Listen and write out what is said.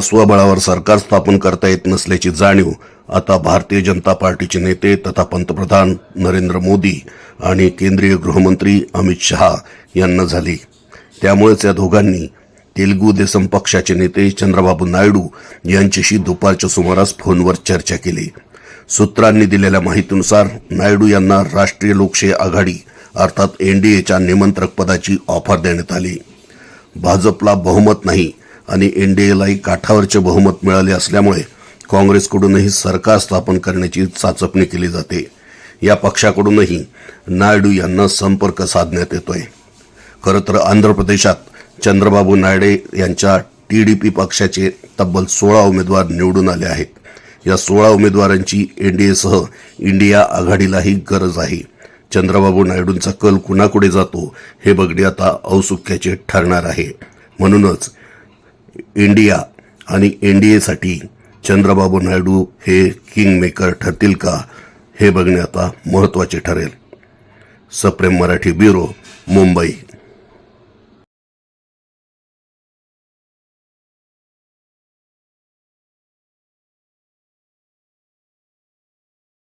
स्वबळावर सरकार स्थापन करता येत नसल्याची जाणीव आता भारतीय जनता पार्टीचे नेते तथा पंतप्रधान नरेंद्र मोदी आणि केंद्रीय गृहमंत्री अमित शहा यांना झाली. त्यामुळेच या दोघांनी तेलगू देसम पक्षाचे नेते चंद्रबाबू नायडू यांच्याशी दुपारच्या सुमारास फोनवर चर्चा केली. सूत्रांनी दिलेल्या माहितीनुसार नायडू यांना राष्ट्रीय लोकशाही आघाडी अर्थात एनडीएच्या निमंत्रक पदाची ऑफर देण्यात आली. भाजपला बहुमत नाही आणि एन डी एलाही काठावरचे बहुमत मिळाले असल्यामुळे काँग्रेसकडूनही सरकार स्थापन करण्याची चाचपणी केली जाते. या पक्षाकडूनही नायडू यांना संपर्क साधण्यात येतोय. खरं तर आंध्र प्रदेशात चंद्रबाबू नायडे यांच्या टी डी पी पक्षाचे तब्बल सोळा उमेदवार निवडून आले आहेत. या सोळा उमेदवारांची एन डी एसह इंडिया आघाडीलाही गरज आहे. चंद्रबाबू नायडूंचा कल कुणाकडे जातो हे बघणे आता औत्सुक्याचे ठरणार आहे. म्हणूनच इंडिया आणि एनडीएसाठी चंद्रबाबू नायडू हे किंग मेकर ठरतील का हे बघणे आता महत्त्वाचे ठरेल. सप्रेम मराठी ब्युरो मुंबई.